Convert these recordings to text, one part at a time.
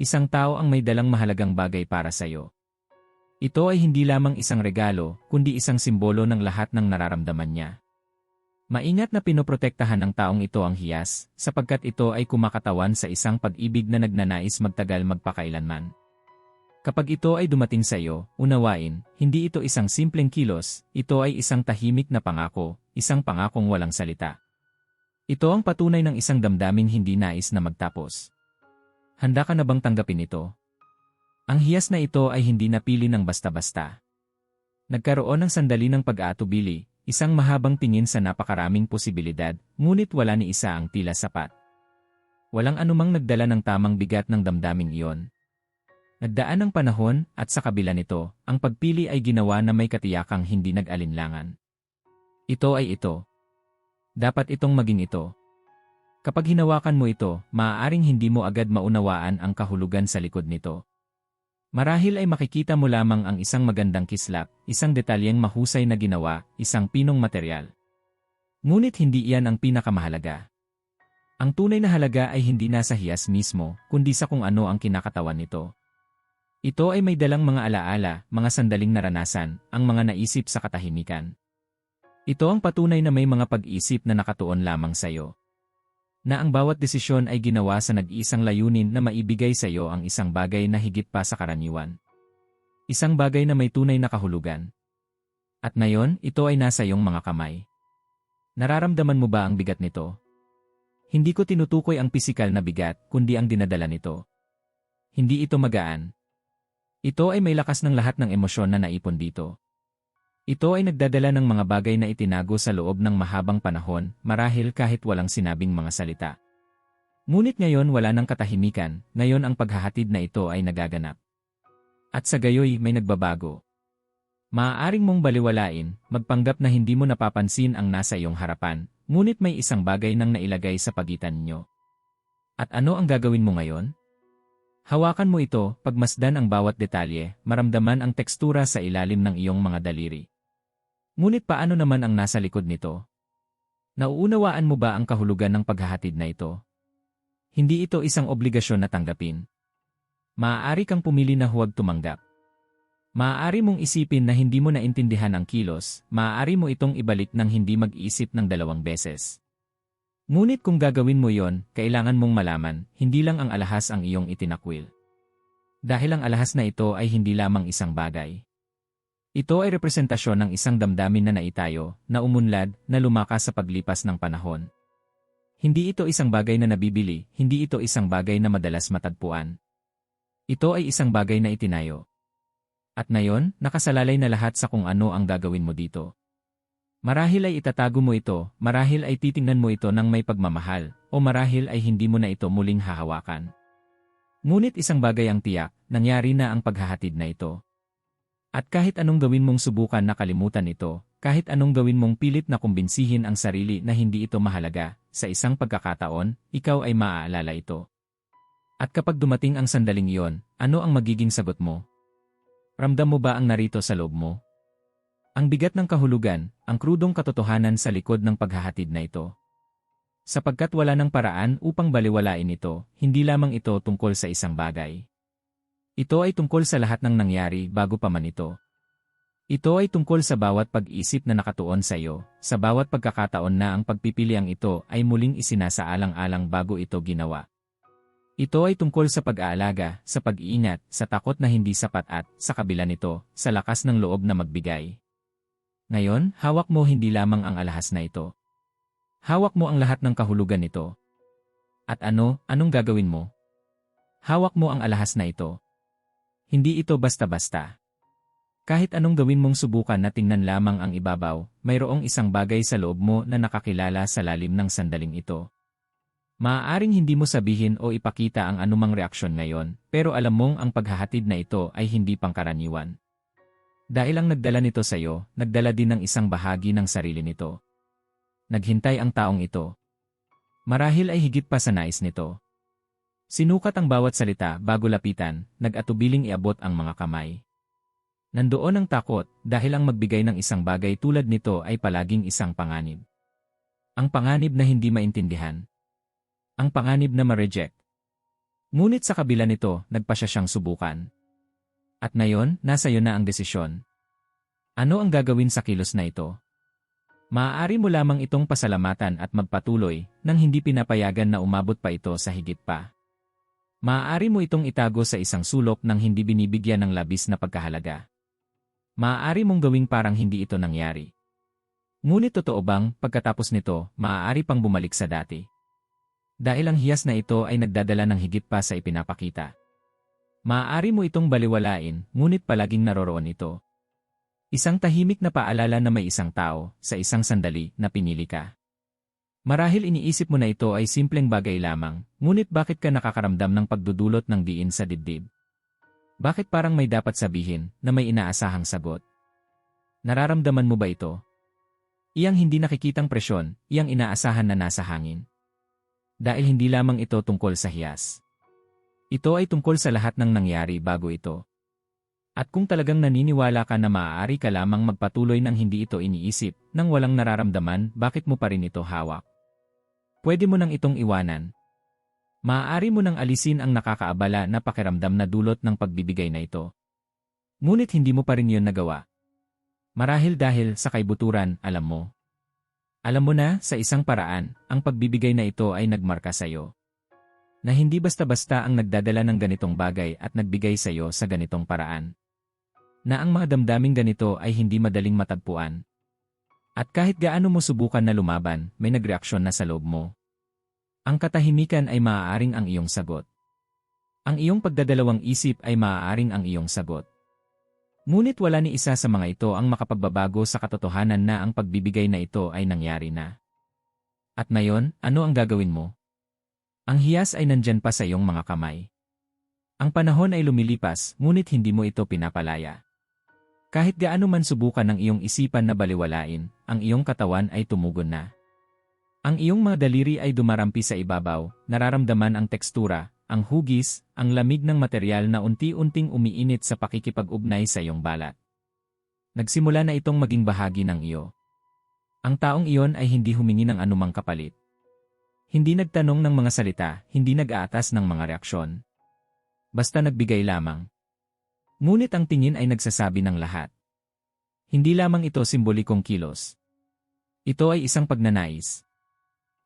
Isang tao ang may dalang mahalagang bagay para sa iyo. Ito ay hindi lamang isang regalo, kundi isang simbolo ng lahat ng nararamdaman niya. Maingat na pinoprotektahan ng taong ito ang hiyas, sapagkat ito ay kumakatawan sa isang pag-ibig na nagnanais magtagal magpakailanman. Kapag ito ay dumating sa iyo, unawain, hindi ito isang simpleng kilos, ito ay isang tahimik na pangako, isang pangakong walang salita. Ito ang patunay ng isang damdaming hindi nais na magtapos. Handa ka na bang tanggapin ito? Ang hiyas na ito ay hindi napili ng basta-basta. Nagkaroon ng sandali ng pag-aatubili, isang mahabang tingin sa napakaraming posibilidad, ngunit wala ni isa ang tila sapat. Walang anumang nagdala ng tamang bigat ng damdaming iyon. Nagdaan ng panahon at sa kabila nito, ang pagpili ay ginawa na may katiyakang hindi nag-alinlangan. Ito ay ito. Dapat itong maging ito. Kapag hinawakan mo ito, maaaring hindi mo agad maunawaan ang kahulugan sa likod nito. Marahil ay makikita mo lamang ang isang magandang kislap, isang detalyeng mahusay na ginawa, isang pinong material. Ngunit hindi iyan ang pinakamahalaga. Ang tunay na halaga ay hindi nasa hiyas mismo, kundi sa kung ano ang kinakatawan nito. Ito ay may dalang mga alaala, mga sandaling naranasan, ang mga naisip sa katahimikan. Ito ang patunay na may mga pag-isip na nakatuon lamang sa iyo. Na ang bawat desisyon ay ginawa sa nag-iisang layunin na maibigay sa iyo ang isang bagay na higit pa sa karaniwan. Isang bagay na may tunay na kahulugan. At ngayon, ito ay nasa iyong mga kamay. Nararamdaman mo ba ang bigat nito? Hindi ko tinutukoy ang pisikal na bigat, kundi ang dinadala nito. Hindi ito magaan, ito ay may lakas ng lahat ng emosyon na naipon dito. Ito ay nagdadala ng mga bagay na itinago sa loob ng mahabang panahon, marahil kahit walang sinabing mga salita. Ngunit ngayon wala ng katahimikan, ngayon ang paghahatid na ito ay nagaganap. At sa gayoy may nagbabago. Maaaring mong baliwalain, magpanggap na hindi mo napapansin ang nasa iyong harapan, ngunit may isang bagay nang nailagay sa pagitan ninyo. At ano ang gagawin mo ngayon? Hawakan mo ito, pagmasdan ang bawat detalye, maramdaman ang tekstura sa ilalim ng iyong mga daliri. Ngunit paano naman ang nasa likod nito? Nauunawaan mo ba ang kahulugan ng paghahatid na ito? Hindi ito isang obligasyon na tanggapin. Maaari kang pumili na huwag tumanggap. Maaari mong isipin na hindi mo naintindihan ang kilos, maaari mo itong ibalik nang hindi mag-isip ng dalawang beses. Ngunit kung gagawin mo yon, kailangan mong malaman, hindi lang ang alahas ang iyong itinakwil. Dahil ang alahas na ito ay hindi lamang isang bagay. Ito ay representasyon ng isang damdamin na naitayo, na umunlad, na lumakas sa paglipas ng panahon. Hindi ito isang bagay na nabibili, hindi ito isang bagay na madalas matagpuan. Ito ay isang bagay na itinayo. At ngayon, nakasalalay na lahat sa kung ano ang gagawin mo dito. Marahil ay itatago mo ito, marahil ay titingnan mo ito ng may pagmamahal, o marahil ay hindi mo na ito muling hahawakan. Ngunit isang bagay ang tiyak, nangyari na ang paghahatid na ito. At kahit anong gawin mong subukan na kalimutan ito, kahit anong gawin mong pilit na kumbinsihin ang sarili na hindi ito mahalaga, sa isang pagkakataon, ikaw ay maaalala ito. At kapag dumating ang sandaling iyon, ano ang magiging sagot mo? Ramdam mo ba ang narito sa loob mo? Ang bigat ng kahulugan, ang krudong katotohanan sa likod ng paghahatid na ito. Sapagkat wala ng paraan upang baliwalain ito, hindi lamang ito tungkol sa isang bagay. Ito ay tungkol sa lahat ng nangyari bago pa man ito. Ito ay tungkol sa bawat pag-isip na nakatuon sa iyo, sa bawat pagkakataon na ang pagpipiliang ito ay muling isinasaalang-alang bago ito ginawa. Ito ay tungkol sa pag-aalaga, sa pag-iingat, sa takot na hindi sapat at, sa kabila nito, sa lakas ng loob na magbigay. Ngayon, hawak mo hindi lamang ang alahas na ito. Hawak mo ang lahat ng kahulugan nito. At ano, anong gagawin mo? Hawak mo ang alahas na ito. Hindi ito basta-basta. Kahit anong gawin mong subukan na tingnan lamang ang ibabaw, mayroong isang bagay sa loob mo na nakakilala sa lalim ng sandaling ito. Maaaring hindi mo sabihin o ipakita ang anumang reaksyon ngayon, pero alam mong ang paghahatid na ito ay hindi pangkaraniwan. Dahil ang nagdala nito sa iyo, nagdala din ng isang bahagi ng sarili nito. Naghintay ang taong ito. Marahil ay higit pa sa nais nito. Sinukat ang bawat salita bago lapitan, nag-atubiling iabot ang mga kamay. Nandoon ang takot dahil ang magbigay ng isang bagay tulad nito ay palaging isang panganib. Ang panganib na hindi maintindihan. Ang panganib na ma-reject. Ngunit sa kabila nito, nagpa siya siyang subukan. At ngayon, nasa iyo na ang desisyon. Ano ang gagawin sa kilos na ito? Maaari mo lamang itong pasalamatan at magpatuloy nang hindi pinapayagan na umabot pa ito sa higit pa. Maaari mo itong itago sa isang sulok nang hindi binibigyan ng labis na pagkahalaga. Maaari mong gawing parang hindi ito nangyari. Ngunit totoo bang, pagkatapos nito, maaari pang bumalik sa dati? Dahil ang hiyas na ito ay nagdadala ng higit pa sa ipinapakita. Maaari mo itong baliwalain, ngunit palaging naroroon ito. Isang tahimik na paalala na may isang tao, sa isang sandali, na pinili ka. Marahil iniisip mo na ito ay simpleng bagay lamang, ngunit bakit ka nakakaramdam ng pagdudulot ng diin sa dibdib? Bakit parang may dapat sabihin na may inaasahang sagot? Nararamdaman mo ba ito? Iyang hindi nakikitang presyon, iyang inaasahan na nasa hangin. Dahil hindi lamang ito tungkol sa hiyas. Ito ay tungkol sa lahat ng nangyari bago ito. At kung talagang naniniwala ka na maaari ka lamang magpatuloy ng hindi ito iniisip, nang walang nararamdaman, bakit mo pa rin ito hawak? Pwede mo nang itong iwanan. Maaari mo nang alisin ang nakakaabala na pakiramdam na dulot ng pagbibigay na ito. Ngunit hindi mo pa rin yun nagawa. Marahil dahil sa kaibuturan, alam mo. Alam mo na, sa isang paraan, ang pagbibigay na ito ay nagmarka sa iyo na hindi basta-basta ang nagdadala ng ganitong bagay at nagbigay sa iyo sa ganitong paraan. Na ang mga damdaming ganito ay hindi madaling matagpuan. At kahit gaano mo subukan na lumaban, may nagreaksyon na sa loob mo. Ang katahimikan ay maaaring ang iyong sagot. Ang iyong pagdadalawang isip ay maaaring ang iyong sagot. Ngunit wala ni isa sa mga ito ang makapagbabago sa katotohanan na ang pagbibigay na ito ay nangyari na. At ngayon, ano ang gagawin mo? Ang hiyas ay nandyan pa sa iyong mga kamay. Ang panahon ay lumilipas, ngunit hindi mo ito pinapalaya. Kahit gaano man subukan ng iyong isipan na baliwalain, ang iyong katawan ay tumugon na. Ang iyong mga daliri ay dumarampi sa ibabaw, nararamdaman ang tekstura, ang hugis, ang lamig ng material na unti-unting umiinit sa pakikipag-ugnay sa iyong balat. Nagsimula na itong maging bahagi ng iyo. Ang taong iyon ay hindi humingi ng anumang kapalit. Hindi nagtanong ng mga salita, hindi nag-aatas ng mga reaksyon. Basta nagbigay lamang. Ngunit ang tingin ay nagsasabi ng lahat. Hindi lamang ito simbolikong kilos. Ito ay isang pagnanais.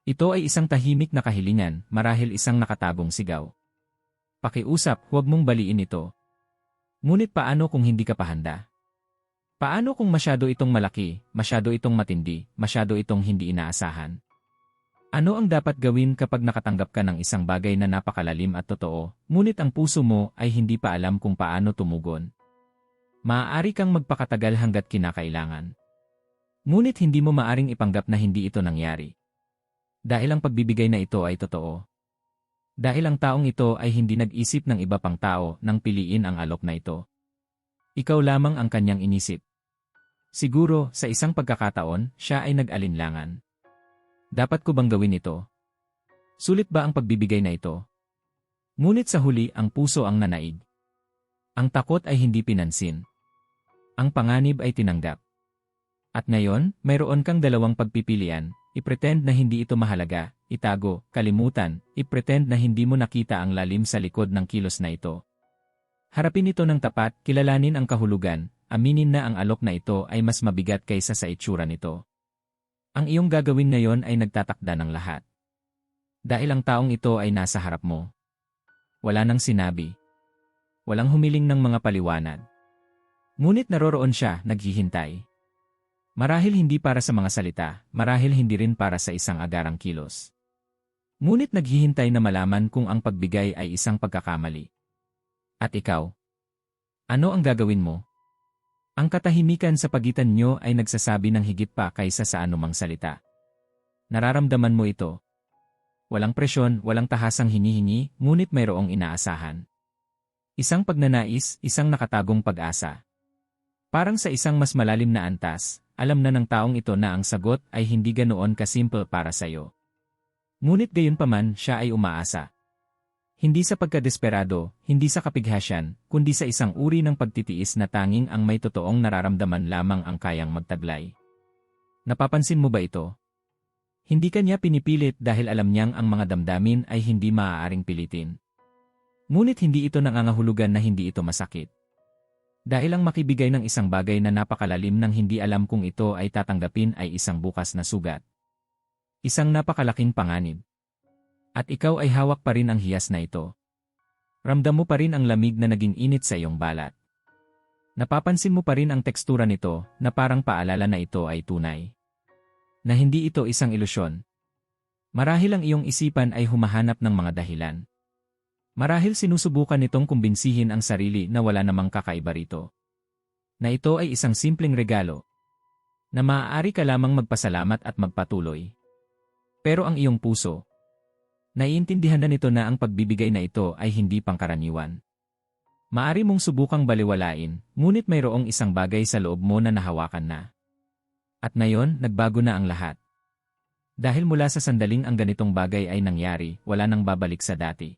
Ito ay isang tahimik na kahilingan, marahil isang nakatagong sigaw. Pakiusap, huwag mong baliin ito. Ngunit paano kung hindi ka pahanda? Paano kung masyado itong malaki, masyado itong matindi, masyado itong hindi inaasahan? Ano ang dapat gawin kapag nakatanggap ka ng isang bagay na napakalalim at totoo, ngunit ang puso mo ay hindi pa alam kung paano tumugon? Maaari kang magpakatagal hanggat kinakailangan. Ngunit hindi mo maaring ipanggap na hindi ito nangyari. Dahil ang pagbibigay na ito ay totoo. Dahil ang taong ito ay hindi nag-isip ng iba pang tao nang piliin ang alok na ito. Ikaw lamang ang kanyang inisip. Siguro, sa isang pagkakataon, siya ay nag-alinlangan. Dapat ko bang gawin ito? Sulit ba ang pagbibigay na ito? Ngunit sa huli ang puso ang nanaig. Ang takot ay hindi pinansin. Ang panganib ay tinanggap. At ngayon, mayroon kang dalawang pagpipilian, ipretend na hindi ito mahalaga, itago, kalimutan, ipretend na hindi mo nakita ang lalim sa likod ng kilos na ito. Harapin ito ng tapat, kilalanin ang kahulugan, aminin na ang alok na ito ay mas mabigat kaysa sa itsura nito. Ang iyong gagawin ngayon ay nagtatakda ng lahat. Dahil ang taong ito ay nasa harap mo. Wala nang sinabi. Walang humiling ng mga paliwanag. Ngunit naroroon siya, naghihintay. Marahil hindi para sa mga salita, marahil hindi rin para sa isang agarang kilos. Ngunit naghihintay na malaman kung ang pagbigay ay isang pagkakamali. At ikaw? Ano ang gagawin mo? Ang katahimikan sa pagitan nyo ay nagsasabi ng higit pa kaysa sa anumang salita. Nararamdaman mo ito. Walang presyon, walang tahasang hinihingi, ngunit mayroong inaasahan. Isang pagnanais, isang nakatagong pag-asa. Parang sa isang mas malalim na antas, alam na ng taong ito na ang sagot ay hindi ganoon kasimple para sa'yo. Ngunit gayon paman siya ay umaasa. Hindi sa pagkadesperado, hindi sa kapighasyan, kundi sa isang uri ng pagtitiis na tanging ang may totoong nararamdaman lamang ang kayang magtaglay. Napapansin mo ba ito? Hindi kanya pinipilit dahil alam niyang ang mga damdamin ay hindi maaaring pilitin. Ngunit hindi ito nangangahulugan na hindi ito masakit. Dahil ang makibigay ng isang bagay na napakalalim nang hindi alam kung ito ay tatanggapin ay isang bukas na sugat. Isang napakalaking panganib. At ikaw ay hawak pa rin ang hiyas na ito. Ramdam mo pa rin ang lamig na naging init sa iyong balat. Napapansin mo pa rin ang tekstura nito na parang paalala na ito ay tunay. Na hindi ito isang ilusyon. Marahil ang iyong isipan ay humahanap ng mga dahilan. Marahil sinusubukan nitong kumbinsihin ang sarili na wala namang kakaiba rito. Na ito ay isang simpleng regalo. Na maaari ka lamang magpasalamat at magpatuloy. Pero ang iyong puso, naiintindihan na nito na ang pagbibigay na ito ay hindi pangkaraniwan. Maari mong subukang baliwalain, ngunit mayroong isang bagay sa loob mo na nahawakan na. At ngayon, nagbago na ang lahat. Dahil mula sa sandaling ang ganitong bagay ay nangyari, wala nang babalik sa dati.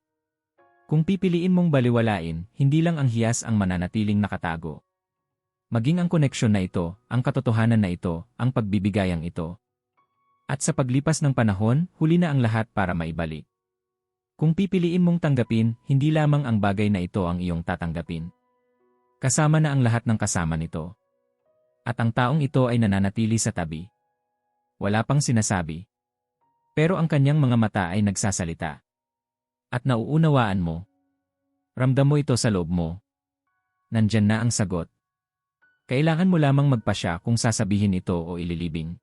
Kung pipiliin mong baliwalain, hindi lang ang hiyas ang mananatiling nakatago. Maging ang koneksyon na ito, ang katotohanan na ito, ang pagbibigayang ito. At sa paglipas ng panahon, huli na ang lahat para maibalik. Kung pipiliin mong tanggapin, hindi lamang ang bagay na ito ang iyong tatanggapin. Kasama na ang lahat ng kasama nito. At ang taong ito ay nananatili sa tabi. Wala pang sinasabi. Pero ang kanyang mga mata ay nagsasalita. At nauunawaan mo. Ramdam mo ito sa loob mo. Nandyan na ang sagot. Kailangan mo lamang magpasya kung sasabihin ito o ililibing.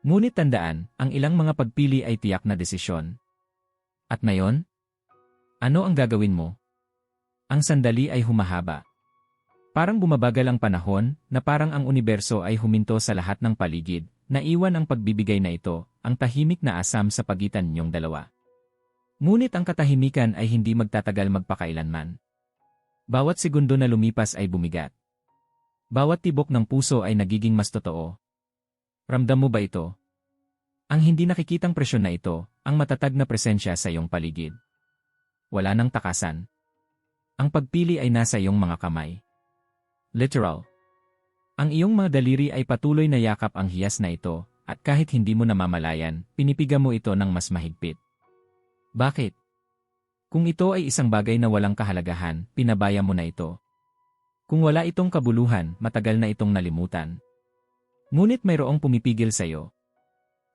Ngunit tandaan, ang ilang mga pagpili ay tiyak na desisyon. At ngayon? Ano ang gagawin mo? Ang sandali ay humahaba. Parang bumabagal ang panahon na parang ang universo ay huminto sa lahat ng paligid, naiwan ang pagbibigay na ito, ang tahimik na asam sa pagitan ninyong dalawa. Ngunit ang katahimikan ay hindi magtatagal magpakailanman. Bawat segundo na lumipas ay bumigat. Bawat tibok ng puso ay nagiging mas totoo. Ramdam mo ba ito? Ang hindi nakikitang presyon na ito, ang matatag na presensya sa iyong paligid. Wala nang takasan. Ang pagpili ay nasa iyong mga kamay. Literal. Ang iyong mga daliri ay patuloy na yakap ang hiyas na ito, at kahit hindi mo namamalayan, pinipiga mo ito ng mas mahigpit. Bakit? Kung ito ay isang bagay na walang kahalagahan, pinabaya mo na ito. Kung wala itong kabuluhan, matagal na itong nalimutan. Ngunit mayroong pumipigil sa iyo.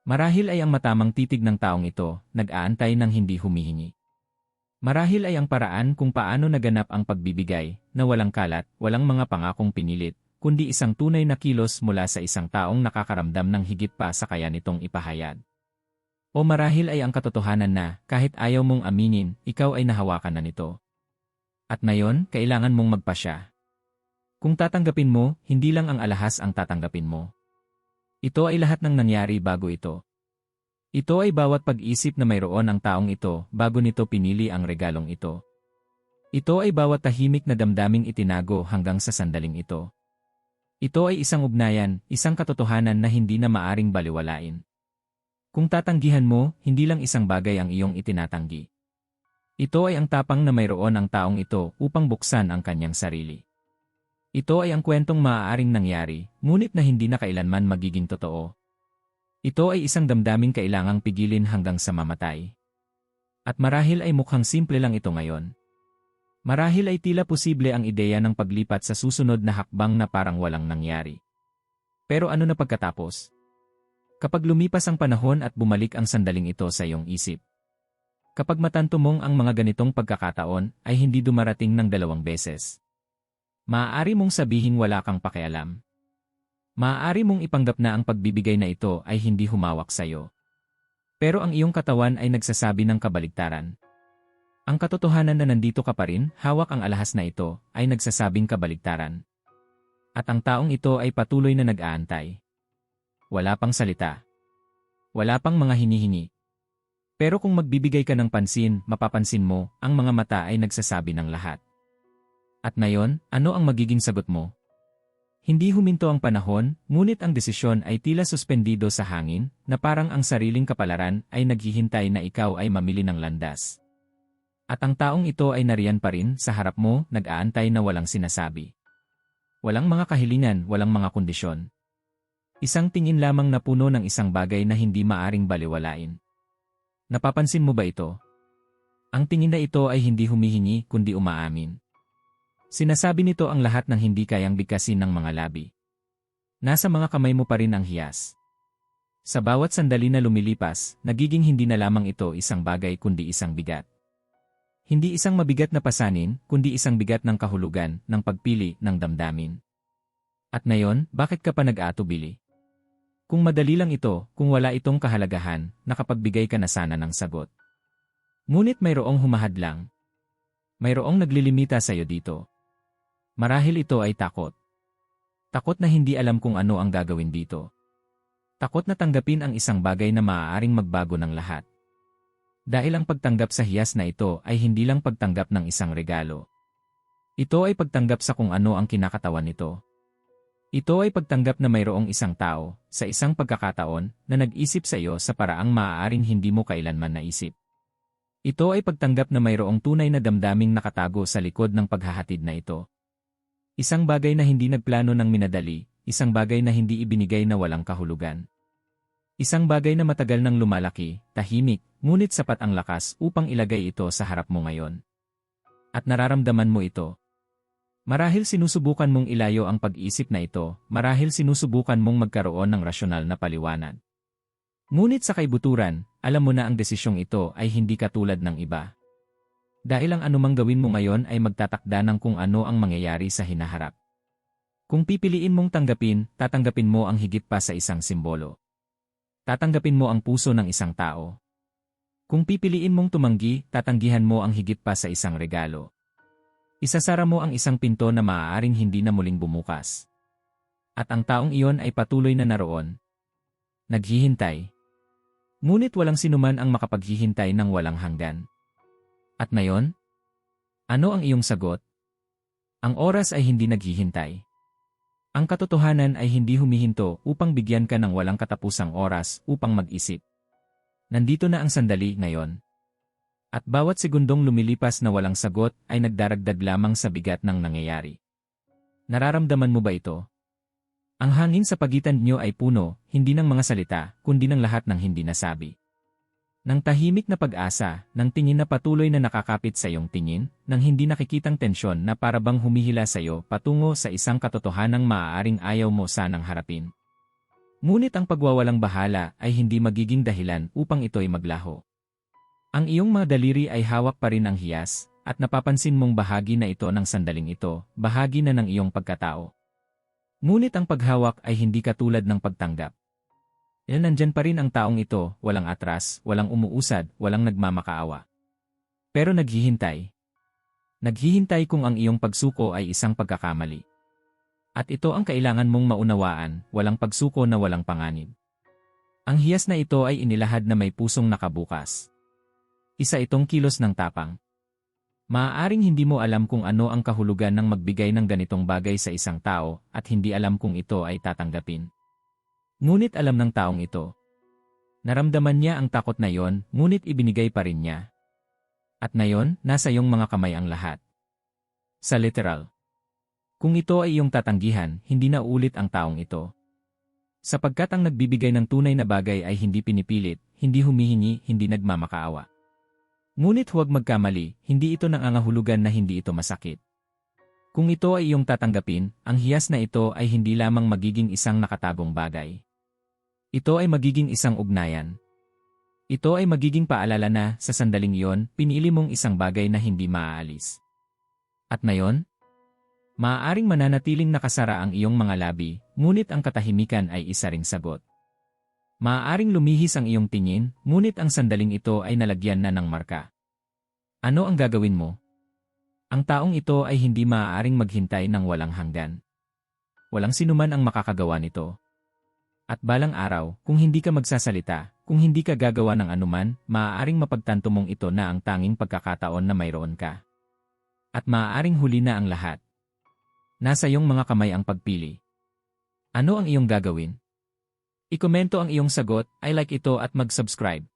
Marahil ay ang matamang titig ng taong ito, nag-aantay ng hindi humihingi. Marahil ay ang paraan kung paano naganap ang pagbibigay, na walang kalat, walang mga pangakong pinilit, kundi isang tunay na kilos mula sa isang taong nakakaramdam ng higit pa sa kaya nitong ipahayag. O marahil ay ang katotohanan na, kahit ayaw mong aminin, ikaw ay nahawakan na nito. At ngayon, kailangan mong magpasya. Kung tatanggapin mo, hindi lang ang alahas ang tatanggapin mo. Ito ay lahat ng nangyari bago ito. Ito ay bawat pag-isip na mayroon ang taong ito bago nito pinili ang regalong ito. Ito ay bawat tahimik na damdaming itinago hanggang sa sandaling ito. Ito ay isang ugnayan, isang katotohanan na hindi na maaring baliwalain. Kung tatanggihan mo, hindi lang isang bagay ang iyong itinatanggi. Ito ay ang tapang na mayroon ang taong ito upang buksan ang kanyang sarili. Ito ay ang kwentong maaaring nangyari, ngunit na hindi na kailanman magiging totoo. Ito ay isang damdaming kailangang pigilin hanggang sa mamatay. At marahil ay mukhang simple lang ito ngayon. Marahil ay tila posible ang ideya ng paglipat sa susunod na hakbang na parang walang nangyari. Pero ano na pagkatapos? Kapag lumipas ang panahon at bumalik ang sandaling ito sa iyong isip. Kapag matanto mong ang mga ganitong pagkakataon ay hindi dumarating ng dalawang beses. Maaari mong sabihin wala kang pakialam. Maaari mong ipanggap na ang pagbibigay na ito ay hindi humawak sa iyo. Pero ang iyong katawan ay nagsasabi ng kabaligtaran. Ang katotohanan na nandito ka pa rin, hawak ang alahas na ito, ay nagsasabing kabaligtaran. At ang taong ito ay patuloy na nag-aantay. Wala pang salita. Wala pang mga hinihingi. Pero kung magbibigay ka ng pansin, mapapansin mo, ang mga mata ay nagsasabi ng lahat. At ngayon, ano ang magiging sagot mo? Hindi huminto ang panahon, ngunit ang desisyon ay tila suspendido sa hangin, na parang ang sariling kapalaran ay naghihintay na ikaw ay mamili ng landas. At ang taong ito ay nariyan pa rin sa harap mo, nag-aantay na walang sinasabi. Walang mga kahilingan, walang mga kondisyon. Isang tingin lamang na puno ng isang bagay na hindi maaring baliwalain. Napapansin mo ba ito? Ang tingin na ito ay hindi humihingi kundi umaamin. Sinasabi nito ang lahat ng hindi kayang bigkasin ng mga labi. Nasa mga kamay mo pa rin ang hiyas. Sa bawat sandali na lumilipas, nagiging hindi na lamang ito isang bagay kundi isang bigat. Hindi isang mabigat na pasanin, kundi isang bigat ng kahulugan, ng pagpili, ng damdamin. At ngayon, bakit ka pa nag-aatubili? Kung madali lang ito, kung wala itong kahalagahan, nakapagbigay ka na sana ng sagot. Ngunit mayroong humahadlang. Mayroong naglilimita sa iyo dito. Marahil ito ay takot. Takot na hindi alam kung ano ang gagawin dito. Takot na tanggapin ang isang bagay na maaaring magbago ng lahat. Dahil ang pagtanggap sa hiyas na ito ay hindi lang pagtanggap ng isang regalo. Ito ay pagtanggap sa kung ano ang kinakatawan nito. Ito ay pagtanggap na mayroong isang tao, sa isang pagkakataon, na nag-isip sa iyo sa paraang maaaring hindi mo kailanman naisip. Ito ay pagtanggap na mayroong tunay na damdaming nakatago sa likod ng paghahatid na ito. Isang bagay na hindi nagplano ng minadali, isang bagay na hindi ibinigay na walang kahulugan. Isang bagay na matagal nang lumalaki, tahimik, ngunit sapat ang lakas upang ilagay ito sa harap mo ngayon. At nararamdaman mo ito. Marahil sinusubukan mong ilayo ang pag-isip na ito, marahil sinusubukan mong magkaroon ng rasyonal na paliwanag. Ngunit sa kaibuturan, alam mo na ang desisyong ito ay hindi katulad ng iba. Dahil ang anumang gawin mo ngayon ay magtatakda ng kung ano ang mangyayari sa hinaharap. Kung pipiliin mong tanggapin, tatanggapin mo ang higit pa sa isang simbolo. Tatanggapin mo ang puso ng isang tao. Kung pipiliin mong tumanggi, tatanggihan mo ang higit pa sa isang regalo. Isasara mo ang isang pinto na maaaring hindi na muling bumukas. At ang taong iyon ay patuloy na naroon. Naghihintay. Ngunit walang sinuman ang makapaghihintay ng walang hanggan. At ngayon? Ano ang iyong sagot? Ang oras ay hindi naghihintay. Ang katotohanan ay hindi humihinto upang bigyan ka ng walang katapusang oras upang mag-isip. Nandito na ang sandali ngayon. At bawat segundong lumilipas na walang sagot ay nagdaragdag lamang sa bigat ng nangyayari. Nararamdaman mo ba ito? Ang hangin sa pagitan niyo ay puno, hindi ng mga salita, kundi ng lahat ng hindi nasabi. Nang tahimik na pag-asa, nang tingin na patuloy na nakakapit sa iyong tingin, nang hindi nakikitang tensyon na parabang humihila sa iyo patungo sa isang katotohanang maaaring ayaw mo sanang harapin. Ngunit ang pagwawalang bahala ay hindi magiging dahilan upang ito'y maglaho. Ang iyong mga daliri ay hawak pa rin ang hiyas, at napapansin mong bahagi na ito ng sandaling ito, bahagi na ng iyong pagkatao. Ngunit ang paghawak ay hindi katulad ng pagtanggap. Yan nandyan pa rin ang taong ito, walang atras, walang umuusad, walang nagmamakaawa. Pero naghihintay. Naghihintay kung ang iyong pagsuko ay isang pagkakamali. At ito ang kailangan mong maunawaan, walang pagsuko na walang panganib. Ang hiyas na ito ay inilahad na may pusong nakabukas. Isa itong kilos ng tapang. Maaaring hindi mo alam kung ano ang kahulugan ng magbigay ng ganitong bagay sa isang tao at hindi alam kung ito ay tatanggapin. Ngunit alam ng taong ito. Naramdaman niya ang takot na yon, ngunit ibinigay pa rin niya. At ngayon, nasa iyong mga kamay ang lahat. Sa literal. Kung ito ay iyong tatanggihan, hindi na ulit ang taong ito. Sapagkat ang nagbibigay ng tunay na bagay ay hindi pinipilit, hindi humihingi, hindi nagmamakaawa. Ngunit huwag magkamali, hindi ito nangangahulugan na hindi ito masakit. Kung ito ay iyong tatanggapin, ang hiyas na ito ay hindi lamang magiging isang nakatagong bagay. Ito ay magiging isang ugnayan. Ito ay magiging paalala na, sa sandaling iyon, pinili mong isang bagay na hindi maaalis. At ngayon, maaaring mananatiling nakasara ang iyong mga labi, ngunit ang katahimikan ay isa ring sagot. Maaaring lumihis ang iyong tingin, ngunit ang sandaling ito ay nalagyan na ng marka. Ano ang gagawin mo? Ang taong ito ay hindi maaaring maghintay ng walang hanggan. Walang sinuman ang makakagawa nito. At balang araw, kung hindi ka magsasalita, kung hindi ka gagawa ng anuman, maaaring mapagtanto mong ito na ang tanging pagkakataon na mayroon ka. At maaaring huli na ang lahat. Nasa iyong mga kamay ang pagpili. Ano ang iyong gagawin? Ikomento ang iyong sagot, I like ito at mag-subscribe.